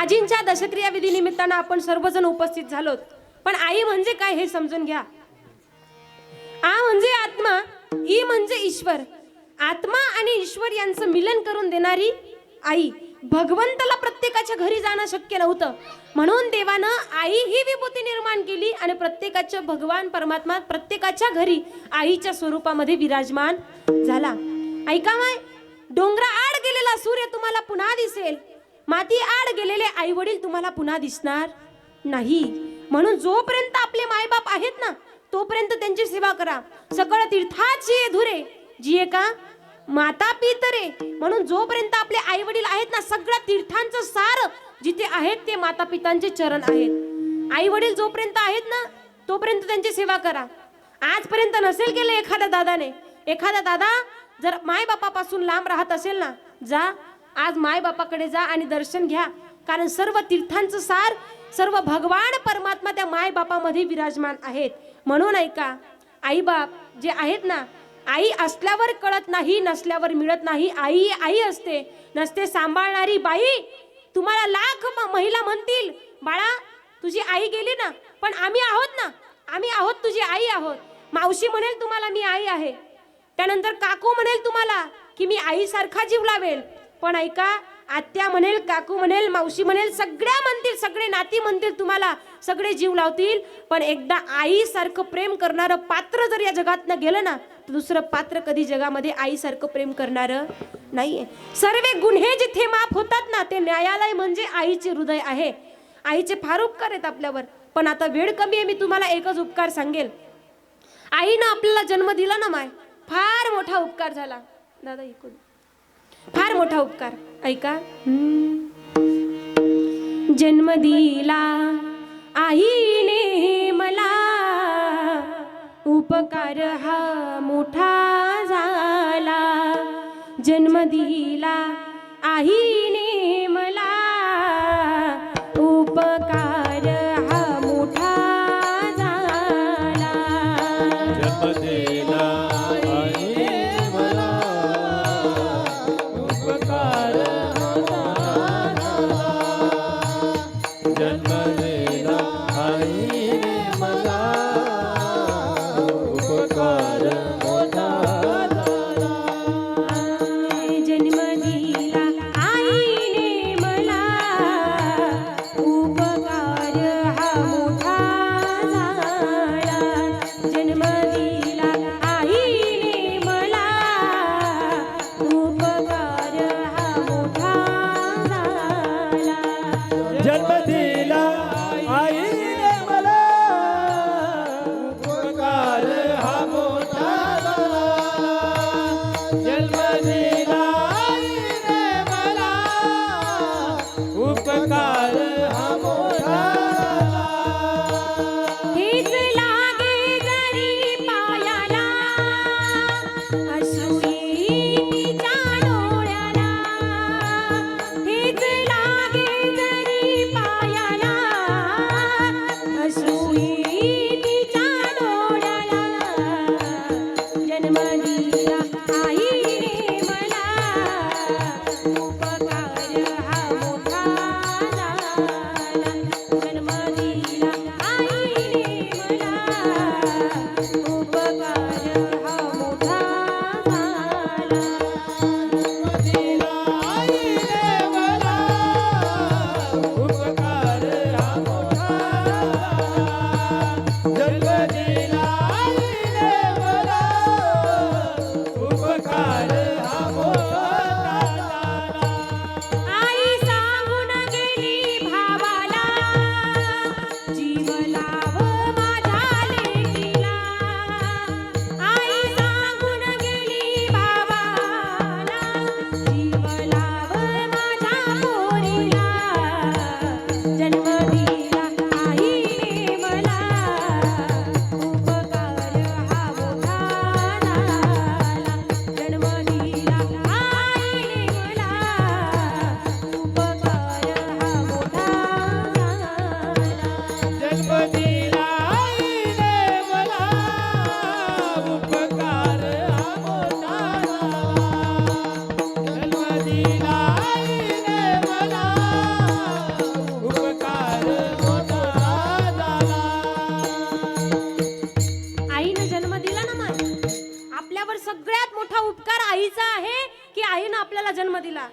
आजींच्या दशक्रिया विधी निमित्तानं आपण सर्वजण उपस्थित झालोत. पण आई म्हणजे काय हे समजून घ्या. आ म्हणजे आत्मा ई म्हणजे ईश्वर. आत्मा आणि ईश्वर यांचं मिलन करून देणारी आई. भगवंताला प्रत्येकाच्या घरी जाणं शक्य नव्हतं. म्हणून देवानं आई ही विभूती निर्माण केली आणि प्रत्येकाच्या भगवान परमात्मा प्रत्येकाच्या घरी आईच्या स्वरूपामध्ये विराजमान झाला. ऐका माय डोंगरा आड गेलेला सूर्य तुम्हाला पुन्हा दिसेल. माती आड गेलेले आई वडील तुम्हाला पुन्हा दिसणार? नाही. म्हणून जोपर्यंत आपले मायबाप आहेत ना तोपर्यंत त्यांची सेवा करा. सगळं तीर्थाची धुरे जी का? माता पितरे म्हणून जोपर्यंत आपले आई वडील आहेत ना सगळ्या तीर्थांचं सार जिथे आहेत ते माता पितांचे चरण आहेत. आई वडील जोपर्यंत आहेत ना तोपर्यंत त्यांची सेवा करा. आजपर्यंत नसेल केलं एखाद्या दादाने. एखादा दादा जर मायबापापासून लांब राहत असेल ना जा. आज मायबापाकडे जा आणि दर्शन घ्या. कारण सर्व तीर्थांचं सार सर्व भगवान परमात्मा त्या मायबापामध्ये विराजमान आहेत. म्हणून ऐका आईबाप जे आहेत ना आई असल्यावर कळत नाही नसल्यावर मिळत नाही. आई आई असते नसते सांभाळणारी बाई तुम्हाला लाख म- महिला म्हणतील बाळा तुझी आई गेली ना पण आम्ही आहोत ना आम्ही आहोत तुझी आई आहोत. मावशी म्हणेल तुम्हाला मी आई आहे. त्यानंतर काकू म्हणेल तुम्हाला की मी आईसारखा जीव लावेल. पण ऐका आत्या म्हणेल काकू म्हणेल मावशी म्हणेल सगळ्या म्हणतील सगळे नाती म्हणतील तुम्हाला सगळे जीव लावतील. पण एकदा आईसारखं प्रेम करणारं पात्र जर या जगातनं गेलं ना तर दुसरं पात्र कधी जगामध्ये आईसारखं प्रेम करणारं नाहीये. सर्व गुन्हे जिथे माफ होतात ना ते न्यायालय म्हणजे आईचे हृदय आहे. आईचे फार उपकार आहेत आपल्यावर. पण आता वेळ कमी आहे मी तुम्हाला एकच उपकार सांगेल. आईनं आपल्याला जन्म दिला ना माय फार मोठा उपकार झाला. दादा ऐकून फार मोठा उपकार. ऐका. जन्म दिला. आईने मला. उपकार हा मोठा झाला. जन्म दिला. आई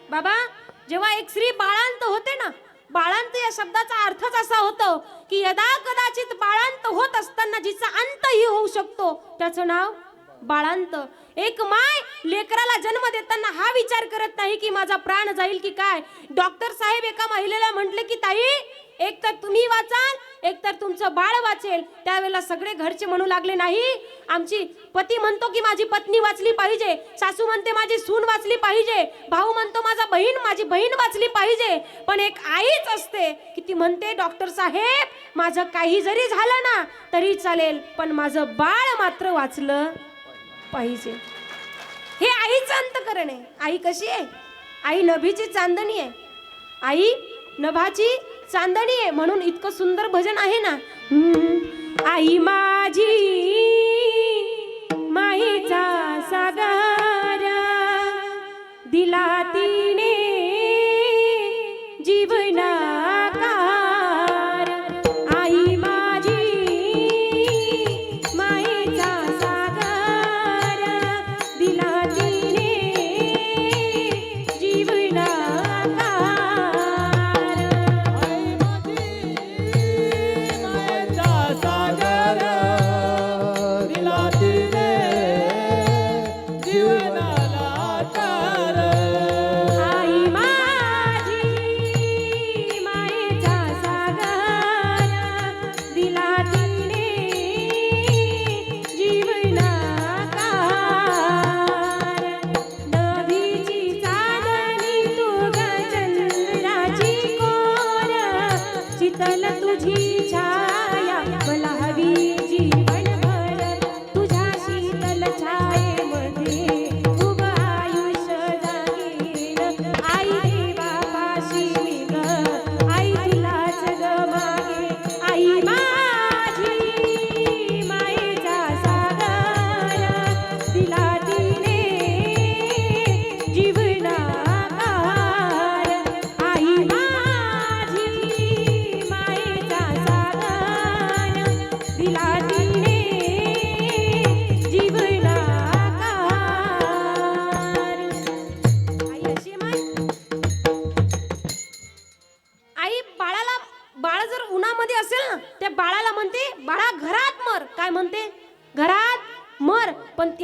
बाबा जेव्हा एक स्त्री बाळांत होते ना बाळांत या शब्दाचा अर्थच असा होतो की यदा कदाचित बाळांत होत असताना जिचा अंतही होऊ शकतो त्याचं नाव बाळांत. एक माय लेकराला जन्म देताना हा विचार करत नाही की माझा प्राण जाईल की काय. डॉक्टर साहेब एका महिलेला म्हटले की ताई एक तर तुम्ही वाचाल एक तर तुमचं बाळ वाचेल. त्यावेळेला सगळे घरचे म्हणू लागले नाही आमची पती म्हणतो की माझी पत्नी वाचली पाहिजे. सासू म्हणते माझी सून वाचली पाहिजे. भाऊ म्हणतो माझा बहीण माझी बहीण वाचली पाहिजे. पण एक आईच असते की ती म्हणते डॉक्टर साहेब माझं काही जरी झालं ना तरी चालेल पण माझं बाळ मात्र वाचलं. पाहिजे. हे आईचं अंतकरण आहे. आई कशी आहे? आई नभीची चांदणी आहे. आई नभाची चांदणी आहे म्हणून इतकं सुंदर भजन आहे ना? आई माझी माईचा सागारा दिला ती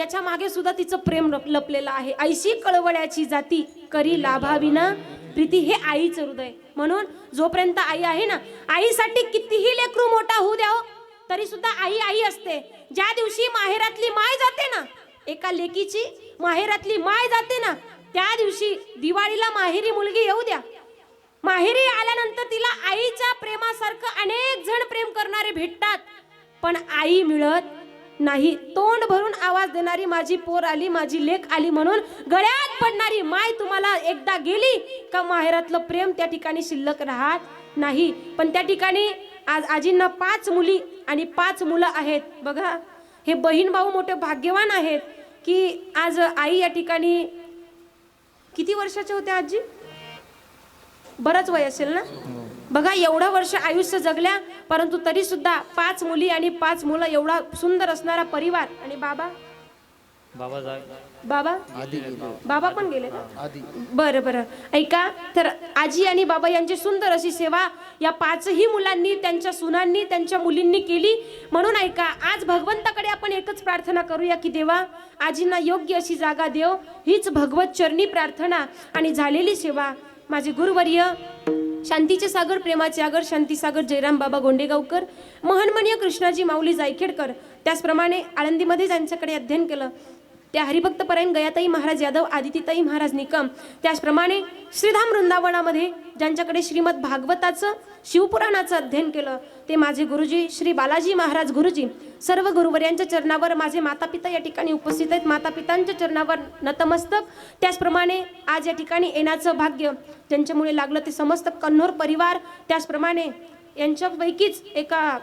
त्याच्यामागे सुद्धा तिचं प्रेम लप- लपलेलं आहे. ऐशी कळवळ्याची जाती करी लाभाविना प्रीती हे आईचं हृदय. म्हणून जोपर्यंत आई आहे ना आईसाठी कितीही लेकरू मोठा होऊ द्याव हो, तरी सुद्धा आई आई असते. ज्या दिवशी माहेरातली माय जाते ना एका लेकीची माहेरातली माय जाते ना त्या दिवशी दिवाळीला माहेरी मुलगी येऊ द्या. माहेरी आल्यानंतर तिला आईच्या प्रेमासारखं अनेक जण प्रेम करणारे भेटतात. पण आई मिळत नाही तोंड भरून आवाज देणारी माझी पोर आली माझी लेख आली म्हणून गळ्यात पडणारी माय तुम्हाला एकदा गेली का माहेरातलं प्रेम त्या ठिकाणी शिल्लक राहत नाही? पण त्या ठिकाणी आज आजींना पाच मुली आणि पाच मुलं आहेत. बघा हे बहीण भाऊ मोठे भाग्यवान आहेत की आज आई या ठिकाणी किती वर्षाच्या होत्या आजी? बरंच वय असेल ना? बघा एवढं वर्ष आयुष्य जगल्या परंतु तरी सुद्धा पाच मुली आणि पाच मुलं एवढा सुंदर असणारा परिवार. आणि बाबा? बाबा बाबा? बाबा पण गेले का? बरं बरं. ऐका तर आजी आणि बाबा यांची सुंदर अशी सेवा या पाचही मुलांनी त्यांच्या सुनांनी त्यांच्या मुलींनी केली. म्हणून ऐका आज भगवंताकडे आपण एकच प्रार्थना करूया की देवा आजींना योग्य अशी जागा देव हीच भगवत चरणी प्रार्थना आणि झालेली सेवा. माझे गुरुवर्य शांतीचे सागर प्रेमाचे आगर शांतीसागर जयराम बाबा गोंडेगावकर महनमनीय कृष्णाजी माऊली जायखेडकर. त्याचप्रमाणे आळंदीमध्ये ज्यांच्याकडे अध्ययन केलं. त्या हरिभक्त परायण गयाताई महाराज यादव आदितीताई महाराज निकम. त्याचप्रमाणे श्रीधाम वृंदावनामध्ये ज्यांच्याकडे श्रीमद भागवताचं शिवपुराणाचं अध्ययन केलं ते माझे गुरुजी श्री बालाजी महाराज गुरुजी सर्व गुरुवर्यांच्या चरणावर माझे माता पिता या ठिकाणी उपस्थित आहेत. माता पितांच्या चरणावर नतमस्तक. त्याचप्रमाणे आज या ठिकाणी येण्याचं भाग्य ज्यांच्यामुळे लागलं ते समस्त कन्नोर परिवार त्याचप्रमाणे यांच्यापैकीच एका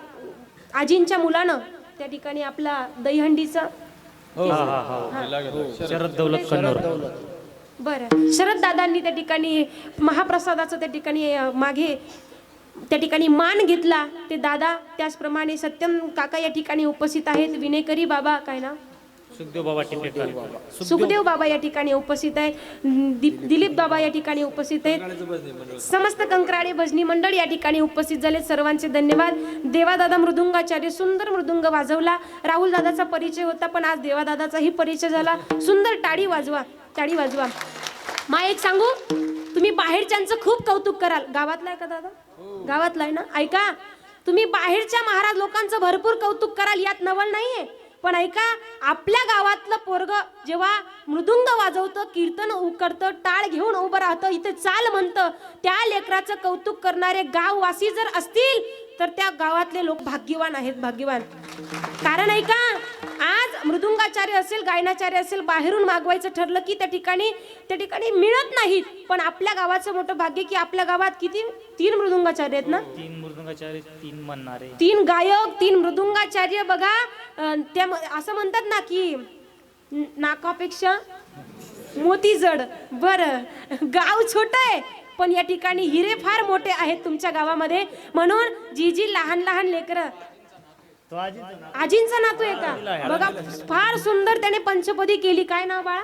आजींच्या मुलानं त्या ठिकाणी आपला दहीहंडीचा शरद दौलत कन्नूर बरं. शरद दादांनी त्या ठिकाणी महाप्रसादाचं त्या ठिकाणी मागे त्या ठिकाणी मान घेतला. ते दादा त्याचप्रमाणे सत्यम काका या ठिकाणी उपस्थित आहेत. विनेकरी बाबा काय ना सुखदेव बाबा टिपेकर सुखदेव बाबा या ठिकाणी उपस्थित आहे. दि- दिलीप बाबा या ठिकाणी उपस्थित आहेत. समस्त कंकराळे भजनी मंडळ या ठिकाणी उपस्थित झाले. सर्वांचे धन्यवाद. देवादादा मृदुंगाचार्य सुंदर मृदुंग वाजवला. राहुल दादाचा परिचय होता पण आज देवादादाचाही परिचय झाला. सुंदर टाळी वाजवा टाळी वाजवा. मा एक सांगू? तुम्ही बाहेरच्यांचं खूप कौतुक कराल. गावातला आहे का दादा? गावातला आहे ना? ऐका. तुम्ही बाहेरच्या महाराज लोकांचं भरपूर कौतुक कराल. यात नवल नाहीये. पण ऐका आपल्या गावातलं पोरग जेव्हा मृदुंग वाजवतं कीर्तन उ- करतं टाळ घेऊन उभं राहतं इथे चाल म्हणतं त्या लेकराचं कौतुक करणारे गाववासी जर असतील तर त्या गावातले लोक भाग्यवान आहेत भाग्यवान. कारण ऐका आज मृदुंगाचार्य असेल गायनाचार्य असेल बाहेरून मागवायचं ठरलं की त्या ठिकाणी त्या ठिकाणी मिळत नाहीत. पण आपल्या गावाचं मोठं भाग्य की आपल्या गावात किती तीन मृदुंगाचार्य आहेत ना? तीन मृदंगाचार्य तीन म्हणणारे. तीन गायक तीन मृदुंगाचार्य बघा. अं, त्या असं म्हणतात ना की न- नाकापेक्षा मोती जड. बर. गाव छोट आहे पण या ठिकाणी हिरे फार मोठे आहेत तुमच्या गावामध्ये. म्हणून जी जी लहान लहान लेकरं. तो आजींचा नातू आहे का? बघा फार सुंदर त्याने पंचपदी केली. काय नाव बाळा?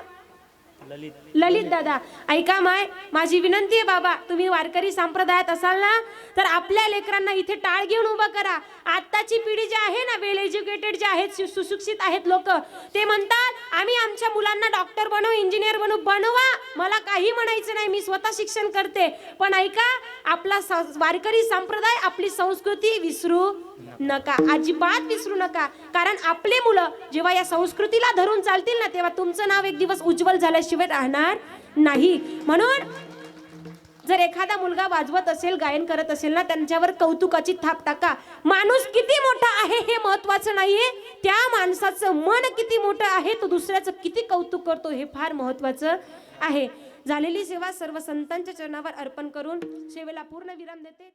ललित. दादा ऐका माय माझी विनंती आहे बाबा तुम्ही वारकरी संप्रदायात असाल ना तर आपल्या लेकरांना इथे टाळ घेऊन उभं करा. आत्ताची पिढी जी आहे ना वेल एज्युकेटेड जे आहेत सु- सुशिक्षित आहेत लोक ते म्हणतात आम्ही आमच्या मुलांना डॉक्टर बनवू इंजिनियर बनवू बनवा. मला काही म्हणायचं नाही मी स्वतः शिक्षण करते. पण ऐका आपला वारकरी संप्रदाय आपली संस्कृती विसरू नका. अजिबात विसरू नका. कारण आपले मुलं जेव्हा या संस्कृतीला धरून चालतील ना तेव्हा तुमचं नाव एक दिवस उज्ज्वल झाल्याशिवाय राहणार नाही. म्हणून जर एखादा मुलगा वाजवत असेल गायन करत असेल ना त्यांच्यावर कौतुकाची थाप टाका. माणूस किती मोठा आहे हे महत्वाचं नाहीये. त्या माणसाचं मन किती मोठं आहे तो दुसऱ्याचं किती कौतुक करतो हे फार महत्वाचं आहे. झालेली सेवा सर्व संतांच्या चरणावर अर्पण करून सेवेला पूर्ण विराम देते.